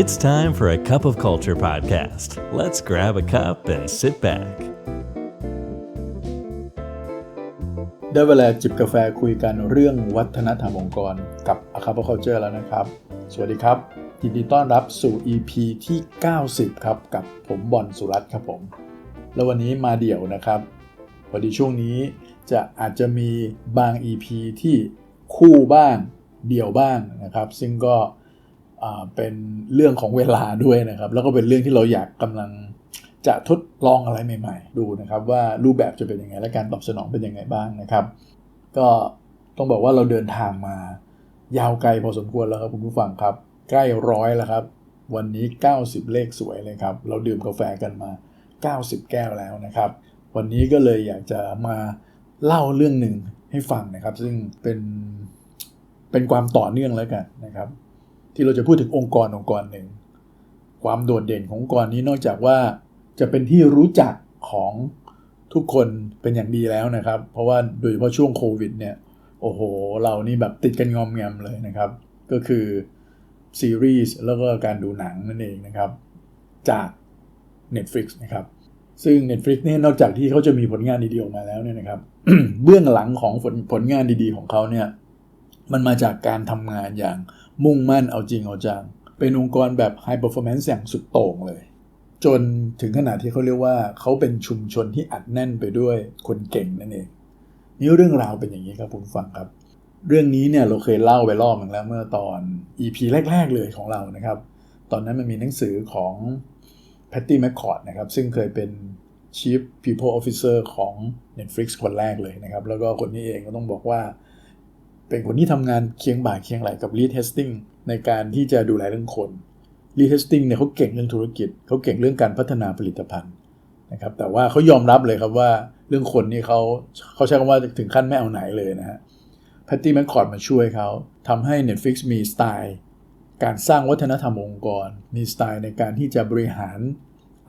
It's time for a cup of culture podcast. Let's grab a cup and sit back. ได้เวลาจิบกาแฟคุยกันเรื่องวัฒนธรรมองค์กรกับ a c a p a Culture แล้วนะครับ สวัสดีครับ ยินดีต้อนรับสู่ EP ที่ 90 ครับ กับผมบอลสุรัตน์ครับผม แล้ววันนี้มาเดี่ยวนะครับพอดีช่วงนี้จะอาจจะมีบาง EP ที่คู่บ้างเดี่ยวบ้างนะครับ ซึ่งก็ เป็นเรื่องของเวลาด้วยนะครับ แล้วก็เป็นเรื่องที่เราอยากกำลังจะทดลองอะไรใหม่ ๆ ดูนะครับ ว่ารูปแบบจะเป็นยังไงและการตอบสนองเป็นยังไงบ้างนะครับ ก็ต้องบอกว่าเราเดินทางมายาวไกลพอสมควรแล้วครับคุณผู้ฟังครับ ใกล้ร้อยแล้วครับ วันนี้ 90 เลขสวยเลยครับ เราดื่มกาแฟกันมา 90 แก้วแล้วนะครับ วันนี้ก็เลยอยากจะมาเล่าเรื่องหนึ่งให้ฟังนะครับ ซึ่งเป็นเป็นความต่อเนื่องแล้วกันนะครับ ที่เราจะพูดถึงองค์กรองค์กรหนึ่ง ความโดดเด่นขององค์กรนี้นอกจากว่าจะเป็นที่รู้จักของทุกคนเป็นอย่างดีแล้วนะครับ เพราะว่าโดยเฉพาะช่วงโควิดเนี่ยโอ้โห เรานี่แบบติดกันงอมแงมเลยนะครับ ก็คือซีรีส์แล้วก็การดูหนังนั่นเองนะครับ จาก Netflix นะครับ ซึ่ง Netflix เนี่ยนอกจากที่เขาจะมีผลงานดีๆออกมาแล้วเนี่ยนะครับ เบื้องหลังของผลผลงานดีๆของเขาเนี่ย มันมาจากการทำงานอย่าง มุ่งมั่นเอาจริงเอาจัง เป็นองค์กรแบบ High Performance อย่างสุดโต่งเลย จนถึงขนาดที่เขาเรียกว่าเขาเป็นชุมชนที่อัดแน่นไปด้วยคนเก่งนั่นเองนี่เรื่องราวเป็นอย่างนี้ครับคุณฟังครับ เรื่องนี้เนี่ยเราเคยเล่าไปรอบหนึ่งแล้วเมื่อตอน EP แรก ๆ เลยของเรานะครับ ตอนนั้นมันมีหนังสือของ Patty McCord นะครับ ซึ่งเคยเป็น Chief People Officer ของ Netflix คนแรกเลยนะครับ แล้วก็คนนี้เองก็ต้องบอกว่า เป็นคนที่ทำงานเคียงบ่าเคียงไหลกับ Lead Testing ในการที่จะดูแลเรื่องคน Lead Testing เนี่ยเขาเก่งเรื่องธุรกิจเขาเก่งเรื่องการพัฒนาผลิตภัณฑ์นะครับแต่ว่าเขายอมรับเลยครับว่าเรื่องคนนี่เขาเขาใช้คำว่าถึงขั้นไม่เอาไหนเลยนะฮะแพตตี้แมคคอร์ดมาช่วยเขาทำให้ Netflix มีสไตล์การสร้างวัฒนธรรมองค์กร มีสไตล์ในการที่จะบริหาร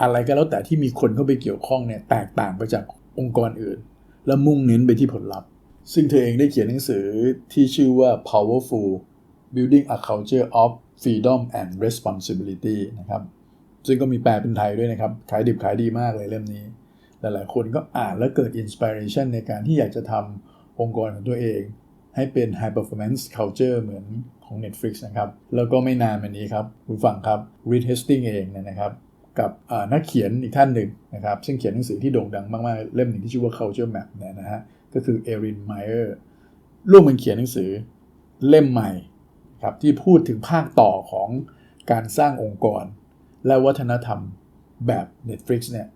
อะไรก็แล้วแต่ที่มีคนเข้าไปเกี่ยวข้องเนี่ยแตกต่างไปจากองค์กรอื่น และมุ่งเน้นไปที่ผลลัพธ์ ซึ่งเธอเองได้เขียนหนังสือที่ชื่อว่า powerful building a culture of freedom and responsibility นะครับ ซึ่งก็มีแปลเป็นไทยด้วยนะครับ ขายดิบขายดีมากเลยเล่มนี้ หลายๆ คนก็อ่านแล้วเกิดอินสปิเรชันในการที่อยากจะทำองค์กรของตัวเอง ให้เป็น high performance culture เหมือนของ Netflix นะครับ แล้วก็ไม่นานมานี้ครับ คุณฟังครับ Reed Hastings เองนยนะครับ กับนักเขียนอีกท่านหนึ่งนะครับ ซึ่งเขียนหนังสือที่โด่งดังมาก ๆ เล่มหนึ่งที่ชื่อว่า Culture Map เนี่ยนะฮะ ก็คือเอรินไมเออร์ร่วมกันเขียนหนังสือเล่มใหม่ครับที่พูดถึงภาคต่อของการสร้างองค์กร และวัฒนธรรมแบบ Netflix เนี่ย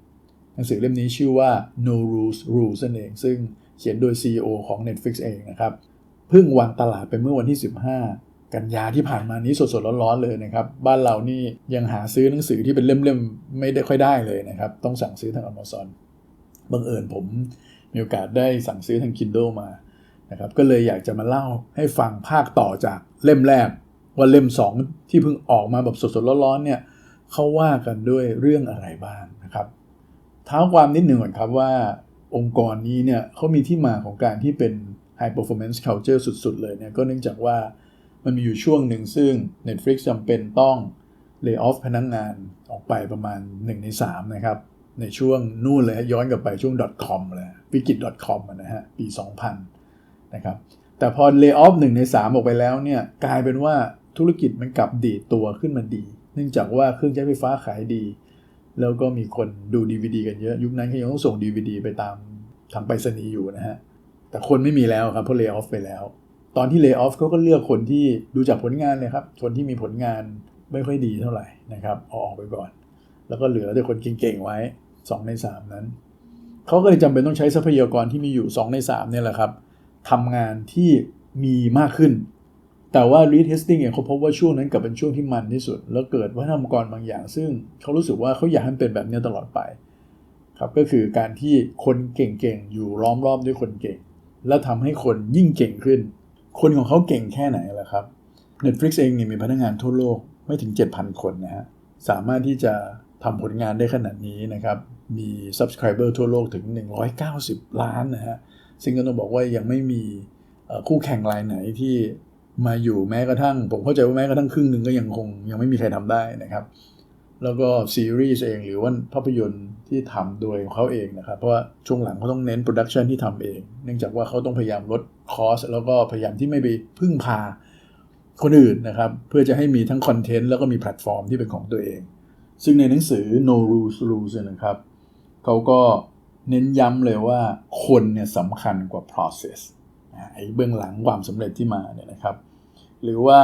หนังสือเล่มนี้ชื่อว่า No Rules Rules นั่นเอง ซึ่งเขียนโดย CEO ของ Netflix เองนะครับเพิ่งวางตลาดไปเมื่อวันที่ 15 กันยาที่ผ่านมานี้สดๆร้อนๆเลยนะครับ บ้านเรานี่ยังหาซื้อหนังสือที่เป็นเล่มๆ ไม่ได้ค่อยได้เลยนะครับ ต้องสั่งซื้อทาง Amazon บังเอิญผม มีโอกาสได้สั่งซื้อทาง Kindle มานะครับก็เลยอยากจะมาเล่าให้ฟังภาคต่อจากเล่มแรก ว่าเล่ม 2 ที่เพิ่งออกมาแบบสดๆร้อนๆเนี่ยเขาว่ากันด้วยเรื่องอะไรบ้างนะครับเท้าความนิดหนึ่งก่อนครับว่าองค์กรนี้เนี่ยเขามีที่มาของการที่เป็น high performance culture สุดๆ เลยเนี่ยก็เนื่องจากว่ามันมีอยู่ช่วงหนึ่งซึ่ง Netflix จำเป็นต้อง lay off พนักงงานออกไปประมาณ 1 ใน 3 นะครับ ในช่วงนู่นเลยย้อนกลับไปช่วง .com เลย วิกฤต .com นะฮะปี 2000 นะครับแต่พอ lay off 1ใน 3 ออกไปแล้วเนี่ยกลายเป็นว่าธุรกิจมันกลับดีตัวขึ้นมาดี เนื่องจากว่าเครื่องใช้ไฟฟ้าขายดี แล้วก็มีคนดู DVD กันเยอะ ยุคนั้นเขายังต้องส่ง DVD ไปตามทางไปรษณีย์อยู่นะฮะแต่คนไม่มีแล้วครับเพราะ lay off ไปแล้ว ตอนที่ lay off เขาก็เลือกคนที่ดูจากผลงานเลยครับคนที่มีผลงานไม่ค่อยดีเท่าไหร่นะครับเอาออกไปก่อน แล้วก็เหลือแต่คนเก่งๆไว้ 2 ใน 3 นั้น เขาก็เลยจำเป็นต้องใช้ทรัพยากรที่มีอยู่ 2 ใน3เนี่ยแหละครับทำงานที่มีมากขึ้น แต่ว่า read testing เนี่ยเขาพบว่าช่วงนั้นกับเป็นช่วงที่มันที่สุด แล้วเกิดวัฒนธรรมกรบางอย่าง ซึ่งเขารู้สึกว่าเขาอยากให้มันเป็นแบบนี้ตลอดไปครับก็คือการที่คนเก่งๆ อยู่ล้อมรอบด้วยคนเก่ง แล้วทำให้คนยิ่งเก่งขึ้น คนของเขาเก่งแค่ไหนล่ะครับ Netflix เองเนี่ยมีพนักงานทั่วโลกไม่ถึง 7,000 คนนะฮะสามารถที่จะ ทำผลงานได้ขนาดนี้นะครับ มี subscriber ทั่วโลกถึง 190 ล้านนะฮะ ซึ่งก็ต้องบอกว่ายังไม่มีคู่แข่งรายไหนที่มาอยู่แม้กระทั่ง ผมเข้าใจว่าแม้กระทั่งครึ่งหนึ่งก็ยังคงยังไม่มีใครทำได้นะครับ แล้วก็ซีรีส์เองหรือว่าภาพยนตร์ที่ทำโดยเขาเองนะครับ เพราะว่าช่วงหลังเขาต้องเน้นโปรดักชันที่ทำเอง เนื่องจากว่าเขาต้องพยายามลดคอสแล้วก็พยายามที่ไม่ไปพึ่งพาคนอื่นนะครับ เพื่อจะให้มีทั้งคอนเทนต์แล้วก็มีแพลตฟอร์มที่เป็นของตัวเอง ซึ่งในหนังสือ no rules rules นะครับเขาก็เน้นย้ำเลยว่าคนเนี่ยสำคัญกว่า process ไอ้เบื้องหลังความสำเร็จที่มาเนี่ยนะครับ หรือว่า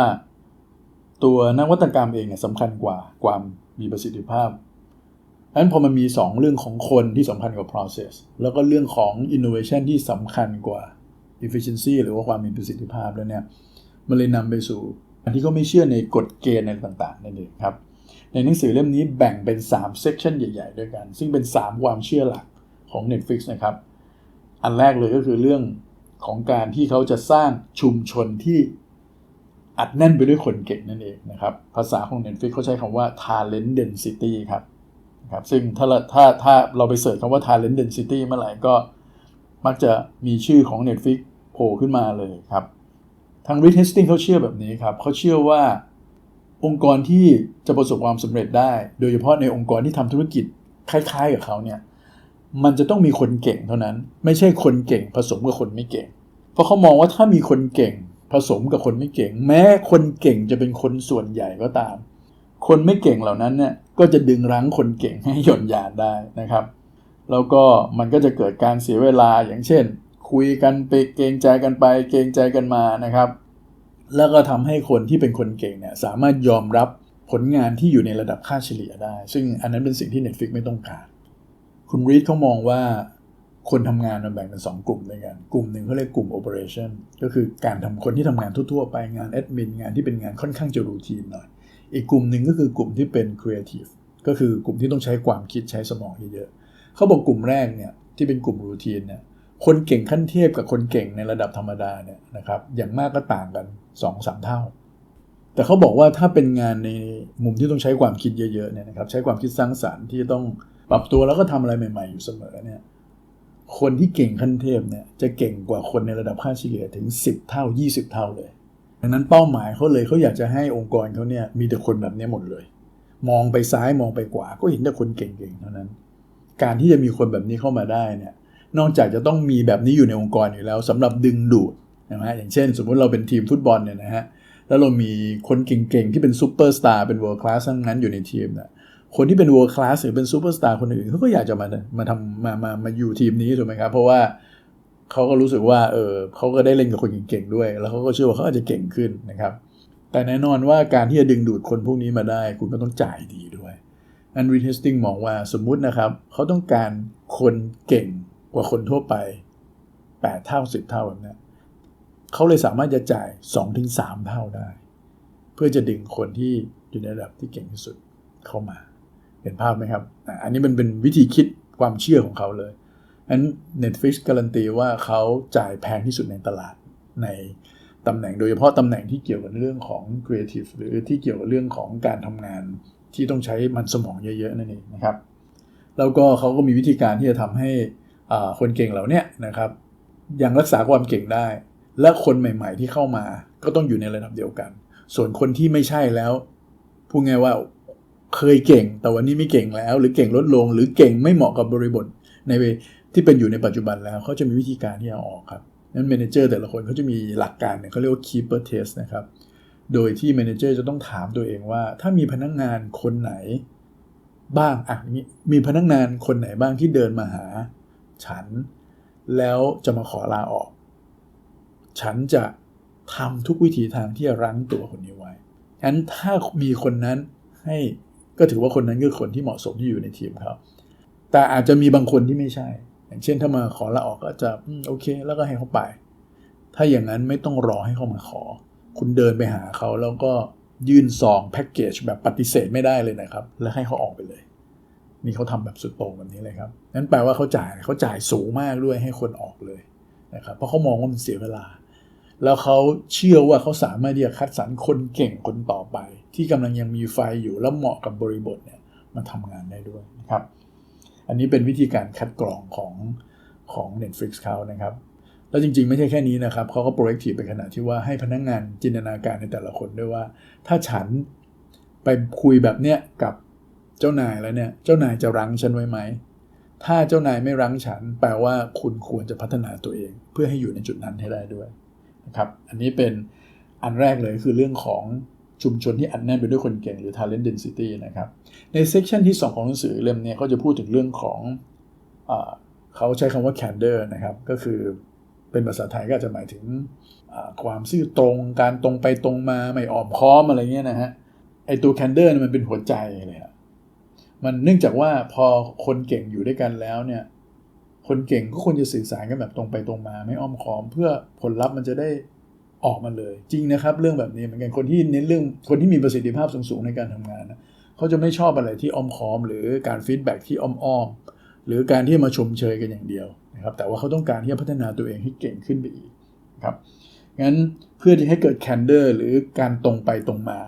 ตัวนวัตกรรมเองเนี่ยสำคัญกว่าความมีประสิทธิภาพดังนั้นพอมันมี 2 เรื่องของคนที่สำคัญกว่า process แล้วก็เรื่องของ innovation ที่สำคัญกว่า efficiency หรือว่าความมีประสิทธิภาพแล้วเนี่ย มันเลยนำไปสู่ อันที่เขาไม่เชื่อในกฎเกณฑ์อะไรต่างๆนั่นเองครับ ในหนังสือเล่มนี้แบ่งเป็น3 section ใหญ่ๆ ด้วยกัน ซึ่งเป็น 3 ความเชื่อหลักของ Netflix นะครับ อันแรกเลยก็คือเรื่องของการที่เขาจะสร้างชุมชนที่อัดแน่นไปด้วยคนเก่งนั่นเองนะครับ ภาษาของ Netflix เขาใช้คำว่า talent density ครับครับ ซึ่งถ้าถ้าถ้าเราไปเสิร์ชคำว่า talent density เมื่อไหร่ก็มักจะมีชื่อของ Netflix โผล่ขึ้นมาเลยครับ ทาง r e t e s t i n g เขาเชื่อแบบนี้ครับ เขาเชื่อว่า องค์กรที่จะประสบความสำเร็จได้ โดยเฉพาะในองค์กรที่ทำธุรกิจคล้ายๆกับเขาเนี่ยมันจะต้องมีคนเก่งเท่านั้น ไม่ใช่คนเก่งผสมกับคนไม่เก่ง เพราะเขามองว่าถ้ามีคนเก่งผสมกับคนไม่เก่ง แม้คนเก่งจะเป็นคนส่วนใหญ่ก็ตาม คนไม่เก่งเหล่านั้นเนี่ยก็จะดึงรั้งคนเก่งให้หย่อนยานได้นะครับ แล้วก็มันก็จะเกิดการเสียเวลาอย่างเช่น คุยกันไปเกงใจกันไปเกงใจกันมานะครับ แล้วก็ทำให้คนที่เป็นคนเก่งเนี่ยสามารถยอมรับผลงานที่อยู่ในระดับค่าเฉลี่ยได้ ซึ่งอันนั้นเป็นสิ่งที่ Netflix ไม่ต้องการ คุณรีดเขามองว่าคนทำงานมันแบ่งเป็น 2 กลุ่มด้วยกัน กลุ่มหนึ่งเขาเรียกกลุ่ม operation ก็คือการทำคนที่ทำงานทั่วๆไปงานแอดมินงานที่เป็นงานค่อนข้างจะรูทีนหน่อย อีกกลุ่มหนึ่งก็คือกลุ่มที่เป็น creative ก็คือกลุ่มที่ต้องใช้ความคิดใช้สมองเยอะๆเขาบอกกลุ่มแรกเนี่ยที่เป็นกลุ่มรูทีนเนี่ย คนเก่งขั้นเทพกับคนเก่งในระดับธรรมดาเนี่ยนะครับ อย่างมากก็ต่างกัน2-3เท่า แต่เขาบอกว่าถ้าเป็นงานในมุมที่ต้องใช้ความคิดเยอะๆเนี่ยนะครับใช้ความคิดสร้างสารรค์ที่ต้องปรับตัวแล้วก็ทำอะไรใหม่ๆอยู่เสมอเนี่ยคนที่เก่งขั้นเทพเนี่ยจะเก่งกว่าคนในระดับค่าเฉลี่ยถึง 10 เท่า 20 เท่าเลย ดังนั้นเป้าหมายเขาเลยเขาอยากจะให้องค์กรเขาเนี่ยมีแต่คนแบบนี้หมดเลย มองไปซ้ายมองไปขวาก็เห็นแต่คนเก่งๆเท่านั้น การที่จะมีคนแบบนี้เข้ามาได้เนี่ย นอกจากจะต้องมีแบบนี้อยู่ในองค์กรอยู่แล้วสำหรับดึงดูดนะฮะอย่างเช่น สมมุติเราเป็นทีมฟุตบอลเนี่ยนะฮะแล้วเรามีคนเก่งๆ ที่เป็นซูเปอร์สตาร์เป็นเวิร์คลาสทั้งนั้นอยู่ในทีมนี่ยคนที่เป็น world class หรือเป็นซูเปอร์สตาร์คนอื่นเขาก็อยากจะมามาทำมามามาอยู่ทีมนี้ถูกไหมครับ เพราะว่าเขาก็รู้สึกว่าเออเขาก็ได้เล่นกับคนเก่งๆด้วย แล้วเขาก็เชื่อว่าเขาอาจจะเก่งขึ้นนะครับ แต่แน่นอนว่าการที่จะดึงดูดคนพวกนี้มาได้ คุณก็ต้องจ่ายดีด้วยอันรีเทสติ้งมองว่าสมมุตินะครับเขาต้องการคนเก่ง กว่าคนทั่วไป 8 เท่า 10 เท่าแบบนี้เขาเลยสามารถจะจ่าย 2-3 เท่าได้ เพื่อจะดึงคนที่อยู่ในระดับที่เก่งที่สุดเข้ามา เห็นภาพไหมครับ อันนี้มันเป็นวิธีคิดความเชื่อของเขาเลยอัน Netflix การันตีว่าเขาจ่ายแพงที่สุดในตลาดในตำแหน่งโดยเฉพาะตำแหน่งที่เกี่ยวกับเรื่องของ Creative หรือที่เกี่ยวกับเรื่องของการทำงานที่ต้องใช้มันสมองเยอะๆนั่นเองนะครับ แล้วก็เขาก็มีวิธีการที่จะทำให้ คนเก่งเหล่านี้นะครับ ยังรักษาความเก่งได้ และคนใหม่ ๆ ที่เข้ามา ก็ต้องอยู่ในระดับเดียวกัน ส่วนคนที่ไม่ใช่แล้วพูดง่ายว่าเคยเก่ง แต่วันนี้ไม่เก่งแล้ว หรือเก่งลดลง หรือเก่งไม่เหมาะกับบริบทในที่เป็นอยู่ในปัจจุบันแล้วเขาจะมีวิธีการที่จะออกครับนั้นเมนเจอร์แต่ละคนเขาจะมีหลักการเนี่ยเขาเรียกว่า keeper test นะครับโดยที่เมนเจอร์จะต้องถามตัวเองว่า ถ้ามีพนักงงานคนไหนบ้างอะมีพนักงงานคนไหนบ้างที่เดินมาหา ฉัน แล้วจะมาขอลาออก ฉันจะทำทุกวิธีทางที่จะรั้งตัวคนนี้ไว้งั้นถ้ามีคนนั้นให้ก็ถือว่าคนนั้นคือคนที่เหมาะสมที่อยู่ในทีมเขาแต่อาจจะมีบางคนที่ไม่ใช่ อย่างเช่นถ้ามาขอลาออกก็จะโอเค แล้วก็ให้เขาไป ถ้าอย่างนั้นไม่ต้องรอให้เขามาขอ คุณเดินไปหาเขาแล้วก็ยื่นซองแพ็กเกจแบบปฏิเสธไม่ได้เลยนะครับ แล้วให้เขาออกไปเลย นี่เขาทำแบบสุดโต่งแบบนี้เลยครับนั้นแปลว่าเขาจ่ายเขาจ่ายสูงมากด้วยให้คนออกเลยนะครับเพราะเขามองว่ามันเสียเวลา แล้วเขาเชื่อว่าเขาสามารถที่จะคัดสรรคนเก่งคนต่อไป ที่กำลังยังมีไฟอยู่แล้วเหมาะกับบริบทเนี่ยมาทำงานได้ด้วยนะครับ อันนี้เป็นวิธีการคัดกรองของของ Netflix เขานะครับ แล้วจริงๆ ไม่ใช่แค่นี้นะครับเขาก็ proactive ไปขนาดที่ว่าให้พนักงงานจินตนาการในแต่ละคนด้วยว่า ถ้าฉันไปคุยแบบเนี้ยกับ เจ้านายแล้วเนี่ย เจ้านายจะรั้งฉันไว้ไหม ถ้าเจ้านายไม่รั้งฉัน แปลว่าคุณควรจะพัฒนาตัวเอง เพื่อให้อยู่ในจุดนั้นให้ได้ด้วยนะครับ อันนี้เป็นอันแรกเลยคือเรื่องของชุมชนที่อัดแน่นไปด้วยคนเก่งหรือ talent density นะครับ ในเซกชันที่ 2 ของหนังสือเล่มนี้เขาจะพูดถึงเรื่องของอเขาใช้คำว่า candor นะครับ ก็คือเป็นภาษาไทยก็จะหมายถึงความซื่อตรง การตรงไปตรงมา ไม่อ่อมค้อมอะไรเงี้ยนะฮะ ไอตัว candor มันเป็นหัวใจเลยอะ มันเนื่องจากว่าพอคนเก่งอยู่ด้วยกันแล้วเนี่ย คนเก่งก็ควรจะสื่อสารกันแบบตรงไปตรงมาไม่อ้อมค้อม เพื่อผลลัพธ์มันจะได้ออกมาเลย จริงนะครับ เรื่องแบบนี้เหมือนกันคนที่เน้นเรื่องคนที่มีประสิทธิภาพสูงๆในการทำงานนะเขาจะไม่ชอบอะไรที่อ้อมค้อม หรือการฟีดแบ็ที่อ้อมๆหรือการที่มาชมเชยกันอย่างเดียวนะครับ แต่ว่าเขาต้องการที่จะพัฒนาตัวเองให้เก่งขึ้นไปอีกครับงั้นเพื่อที่ให้เกิดแคนเดอร์หรือการตรงไปตรงมา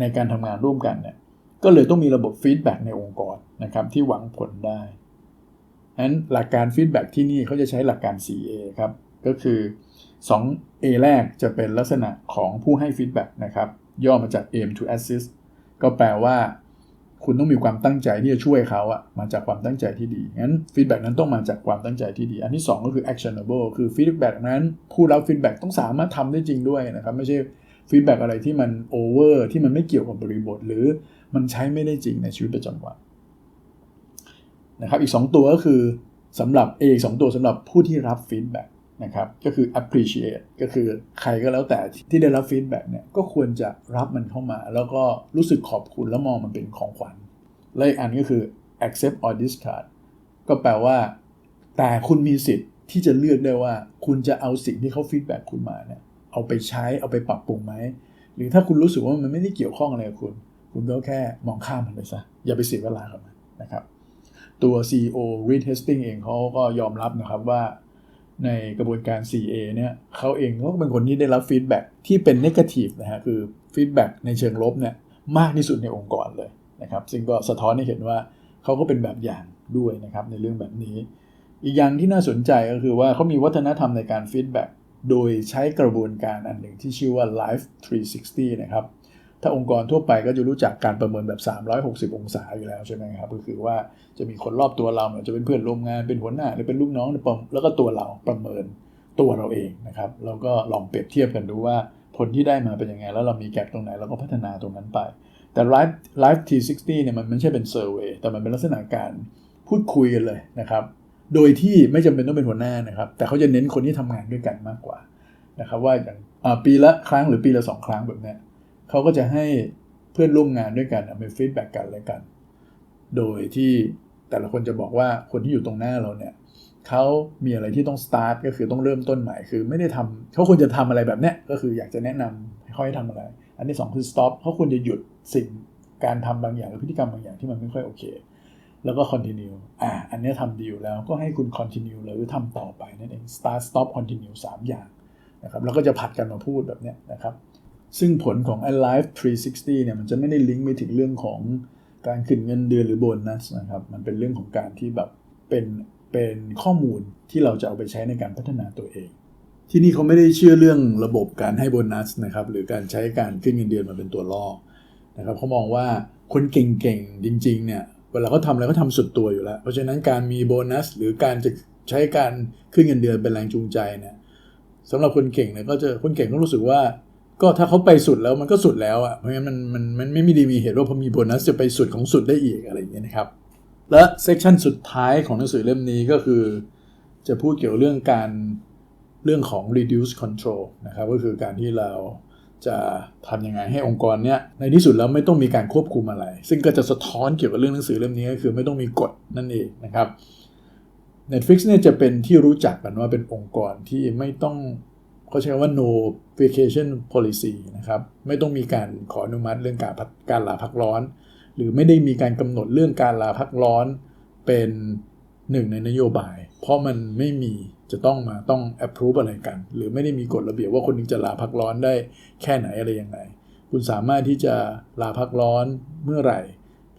ในการทำงานร่วมกันเนี่ย ก็เลยต้องมีระบบฟีดแบ็ในองค์กรนะครับที่หวังผลได้นั้นหลักการฟีดแบ็ที่นี่เขาจะใช้หลักการ 4A ครับ ก็คือ 2A แรกจะเป็นลักษณะของผู้ให้ฟีดแบ็นะครับ ย่อมาจาก aim to assist ก็แปลว่า คุณต้องมีความตั้งใจที่จะช่วยเขาอะมาจากความตั้งใจที่ดีงั้นฟีดแบ็นั้นต้องมาจากความตั้งใจที่ดี อันที่ 2 ก็คือ actionable คือฟีดแบ็นั้นผู้รับฟีดแบ็ต้องสามารถทำได้จริงด้วยนะครับ ไม่ใช่ ฟีดแบ็อะไรที่มันโอเวอร์ที่มันไม่เกี่ยวกับบริบท หรือมันใช้ไม่ได้จริงในชีวิตประจำวันนะครับอีก 2 ตัวก็คือสำหรับเอกสตัวสำหรับผู้ที่รับฟีดแบ็นะครับก็คือ appreciate ก็คือใครก็แล้วแต่ที่ได้รับฟีดแบ็กเนี่ยก็ควรจะรับมันเข้ามา แล้วก็รู้สึกขอบคุณแล้วมองมันเป็นของขวัญและอีกอันก็คือ accept or discard ก็แปลว่า แต่คุณมีสิทธิ์ที่จะเลือกได้ว่าคุณจะเอาสิ่งที่เขาฟีดแบ็กคุณมาเนี่ย เอาไปใช้เอาไปปรับปรุงไหม หรือถ้าคุณรู้สึกว่ามันไม่ได้เกี่ยวข้องอะไรกับคุณ คุณก็แค่มองข้ามมันไปซะ อย่าไปเสียเวลากับมันนะครับ ตัว CEO Reed Hastings เองเขาก็ยอมรับนะครับว่าในกระบวนการ 4A เนี่ยเขาเองก็เป็นคนที่ได้รับฟีดแบ็ที่เป็นนกาทีฟนะฮะคือฟีดแบ็ในเชิงลบเนี่ยมากที่สุดในองค์กรเลยนะครับ ซึ่งก็สะท้อนให้เห็นว่าเขาก็เป็นแบบอย่างด้วยนะครับในเรื่องแบบนี้ อีกอย่างที่น่าสนใจก็คือว่าเขามีวัฒนธรรมในการฟีดแบ็ โดยใช้กระบวนการอันหนึ่งที่ชื่อว่า Life 360 นะครับ ถ้าองค์กรทั่วไปก็จะรู้จักการประเมินแบบ 360 องศาอยู่แล้วใช่ไหมครับ ก็คือว่าจะมีคนรอบตัวเราจะเป็นเพื่อนร่วมงาน เป็นหัวหน้า หรือเป็นลูกน้อง แล้วก็ตัวเราประเมินตัวเราเองนะครับ แล้วก็ลองเปรียบเทียบกันดูว่าผลที่ได้มาเป็นยังไง แล้วเรามีแกลบตรงไหนเราก็พัฒนาตรงนั้นไป แต่ Live Live T60 เนี่ยมันไม่ใช่เป็นเซอร์เวยแต่มันเป็นลักษณะการพูดคุยกันเลยนะครับ โดยที่ไม่จำเป็นต้องเป็นหัวหน้านะครับ แต่เขาจะเน้นคนที่ทำงานด้วยกันมากกว่านะครับว่าอย่างปีละครั้งหรือปีละสองครั้งแบบนี้เขาก็จะให้เพื่อนร่วมงานด้วยกันมาฟีดแบ็กกันอะไรกัน โดยที่แต่ละคนจะบอกว่าคนที่อยู่ตรงหน้าเราเนี่ยเขามีอะไรที่ต้องสตาร์ทก็คือต้องเริ่มต้นใหม่คือไม่ได้ทำเขาควรจะทำอะไรแบบเนี้ยก็คืออยากจะแนะนำให้เขาให้ทำอะไร อันที่2คือ stop เขาควรจะหยุดสิ่งการทำบางอย่างหรือพฤติกรรมบางอย่างที่มันไม่ค่อยโอเค แล้วก็ continue อ่า อันนี้ทำดีอยู่แล้วก็ให้คุณ continue หรือทำต่อไปนั่นเอง start stop continue 3 อย่างนะครับแล้วก็จะผัดกันมาพูดแบบนี้นะครับ ซึ่งผลของ Alive 360 เนี่ยมันจะไม่ได้ลิงก์ไปถึงเรื่องของการขึ้นเงินเดือนหรือโบนัสนะครับ มันเป็นเรื่องของการที่แบบเป็นเป็นข้อมูลที่เราจะเอาไปใช้ในการพัฒนาตัวเอง ที่นี่เขาไม่ได้เชื่อเรื่องระบบการให้โบนัสนะครับ หรือการใช้การขึ้นเงินเดือนมาเป็นตัวล่อนะครับเขามองว่าคนเก่งๆจริง ๆ เนี่ย เวลาเขาทำอะไรเขาทำสุดตัวอยู่แล้ว เพราะฉะนั้นการมีโบนัส หรือการจะใช้การขึ้นเงินเดือนเป็นแรงจูงใจเนี่ยสำหรับคนเก่งเนี่ยก็จะคนเก่งก็รู้สึกว่า ก็ถ้าเขาไปสุดแล้วมันก็สุดแล้วอะ่ะเพราะงั้นมันมันมันไม่มีดีมีเหตุว่าพอมีโบนัสจะไปสุดของสุดได้อีกอะไรอย่างเงี้ยนะครับ และเซสชันสุดท้ายของหนังสือเล่มนี้ก็คือ จะพูดเกี่ยวเรื่องการเรื่องของ reduce control นะครับก็คือการที่เรา จะทำยังไงให้องค์กรเนี้ยในที่สุดแล้วไม่ต้องมีการควบคุมอะไร ซึ่งก็จะสะท้อนเกี่ยวกับเรื่องหนังสือเล่มนี้ก็คือไม่ต้องมีกฎนั่นเองนะครับ Netflix เนี่ยจะเป็นที่รู้จักกันว่าเป็นองค์กรที่ไม่ต้องเขาใช้ว่า no vacation policy นะครับไม่ต้องมีการขออนุมัติเรื่องการการลาพักร้อน หรือไม่ได้มีการกำหนดเรื่องการลาพักร้อน เป็น หนึ่งในนโยบาย เพราะมันไม่มีจะต้องมาต้อง approve อะไรกัน หรือไม่ได้มีกฎระเบียบว่าคนนึงจะลาพักร้อนได้แค่ไหนอะไรยังไง คุณสามารถที่จะลาพักร้อนเมื่อไหร่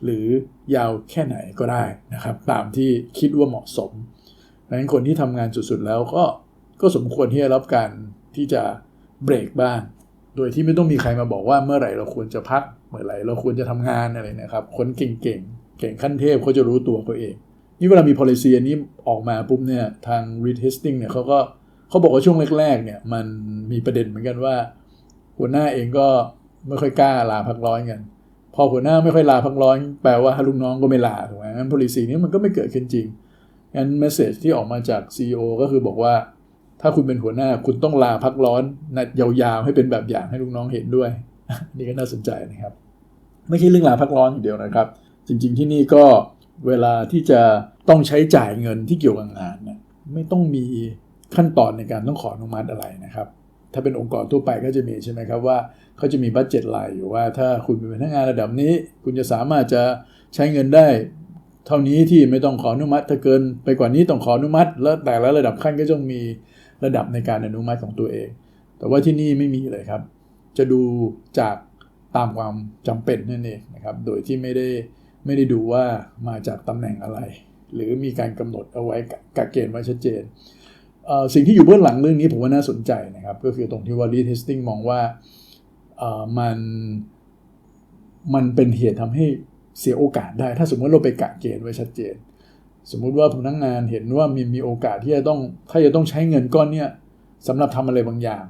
หรือยาวแค่ไหนก็ได้นะครับ ตามที่คิดว่าเหมาะสมดังนั้นคนที่ทำงานสุดๆแล้วก็ก็สมควรที่จะรับการที่จะเบรกบ้าง โดยที่ไม่ต้องมีใครมาบอกว่าเมื่อไหร่เราควรจะพัก เมื่อไหร่เราควรจะทำงานอะไรนะครับ คนเก่งๆ เก่งขั้นเทพเขาจะรู้ตัวเขาเอง นี่เวลามี policy อันนี้ออกมาปุ๊บเนี่ยทาง retesting เนี่ยเขาก็เขาบอกว่าช่วงแรกๆเนี่ยมันมีประเด็นเหมือนกันว่า หัวหน้าเองก็ไม่ค่อยกล้าลาพักร้อนกันพอหัวหน้าไม่ค่อยลาพักร้อนแปลว่าลูกน้องก็ไม่ลาถูกไหมงั้น policy นี้มันก็ไม่เกิดขึ้นจริงงั้น message ที่ออกมาจาก CEO ก็คือบอกว่า ถ้าคุณเป็นหัวหน้าคุณต้องลาพักร้อนนัดยาวๆให้เป็นแบบอย่างให้ลูกน้องเห็นด้วย นี่ก็น่าสนใจนะครับ ไม่ใช่เรื่องลาพักร้อนอย่างเดียวนะครับ จริง ๆที่นี่ก็ เวลาที่จะต้องใช้จ่ายเงินที่เกี่ยวกับงานเนี่ยไม่ต้องมีขั้นตอนในการต้องขออนุมัติอะไรนะครับ ถ้าเป็นองค์กรทั่วไปก็จะมีใช่ไหมครับว่าเขาจะมีบัตเจ็ตไลน์อยู่ว่าถ้าคุณเป็นพนักงานระดับนี้ คุณจะสามารถจะใช้เงินได้ เท่านี้ที่ไม่ต้องขออนุมัติถ้าเกิน ไปกว่านี้ต้องขออนุมัติ แล้วแต่ละระดับขั้นก็ต้องมีระดับในการอนุมัติของตัวเอง แต่ว่าที่นี่ไม่มีเลยครับ จะดูจากตามความจำเป็นนั่นเองนะครับ โดยที่ไม่ได้ ไม่ได้ดูว่ามาจากตำแหน่งอะไร หรือมีการกำหนดเอาไว้กักเกณฑ์ไว้ชัดเจน สิ่งที่อยู่เบื้องหลังเรื่องนี้ผมว่าน่าสนใจนะครับ ก็คือตรงที่ว่า retesting มองว่ามันมันเป็นเหตุทำให้เสียโอกาสได้ ถ้าสมมติเราไปกะเกณฑ์ไว้ชัดเจน สมมุติว่าพนักงานเห็นว่ามีมีโอกาสที่จะต้องถ้าจะต้องใช้เงินก้อนเนี้ยสำหรับทำอะไรบางอย่าง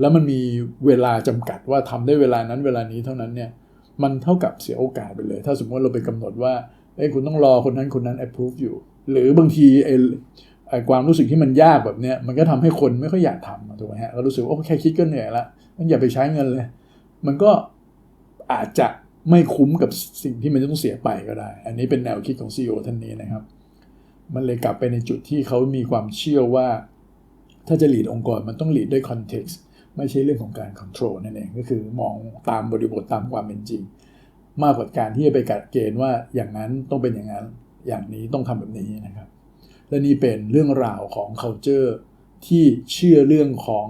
แล้วมันมีเวลาจำกัดว่าทำได้เวลานั้นเวลานี้เท่านั้นเนี่ย มันเท่ากับเสียโอกาสไปเลย ถ้าสมมติเราไปกำหนดว่าเอ้คุณต้องรอคนนั้นคนนั้น approve อยู่ หรือบางทีไอ้ไอ้ความรู้สึกที่มันยากแบบเนี้ยมันก็ทำให้คนไม่ค่อยอยากทำถูกไหมฮะเรารู้สึกว่าโอ้แค่คิดก็เหนื่อยละมันอย่าไปใช้เงินเลย มันก็อาจจะไม่คุ้มกับสิ่งที่มันจะต้องเสียไปก็ได้ อันนี้เป็นแนวคิดของ CEO ท่านนี้นะครับ มันเลยกลับไปในจุดที่เขามีความเชื่อว่า ถ้าจะ lead องค์กรมันต้อง lead ด้วย context ไม่ใช่เรื่องของการ control นั่นเองก็คือมองตามบริบทตามความเป็นจริง มากกว่าการที่จะไปกัดเกณฑ์ว่าอย่างนั้นต้องเป็นอย่างนั้นอย่างนี้ต้องทำแบบนี้นะครับ และนี่เป็นเรื่องราวของ culture ที่เชื่อเรื่องของ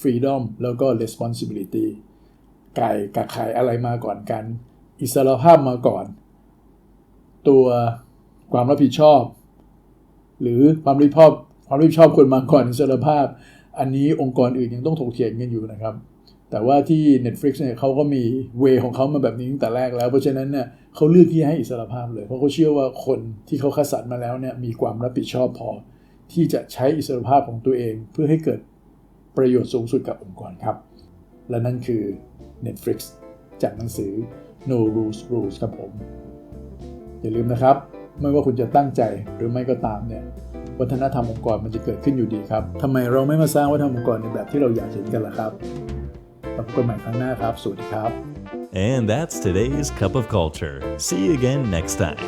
freedom แล้วก็ responsibility ไก่กับไข่อะไรมาก่อนกัน อิสรภาพมาก่อน ตัวความรับผิดชอบ หรือความรับผิดชอบความรับผิดชอบควรมาก่อนอิสรภาพ อันนี้องค์กรอื่นยังต้องถกเถียงกันอยู่นะครับ แต่ว่าที่ Netflix เนี่ยเขาก็มีเวของเขามาแบบนี้ตั้งแต่แรกแล้ว เพราะฉะนั้นเนี่ยเขาเลือกที่ให้อิสรภาพเลย เพราะเขาเชื่อว่าคนที่เขาคัดสรรมาแล้วเนี่ยมีความรับผิดชอบพอ ที่จะใช้อิสรภาพของตัวเอง เพื่อให้เกิดประโยชน์สูงสุดกับองค์กรครับ และนั่นคือ Netflix จากหนังสือ No Rules Rules ครับผม อย่าลืมนะครับ ไม่ว่าคุณจะตั้งใจหรือไม่ก็ตามเนี่ย วัฒนธรรมองค์กรมันจะเกิดขึ้นอยู่ดีครับทำไมเราไม่มาสร้างวัฒนธรรมองค์กรในแบบที่เราอยากเห็นกันล่ะครับพบกันใหม่ครั้งหน้าครับ สวัสดีครับ And that's today's Cup of Culture. See you again next time.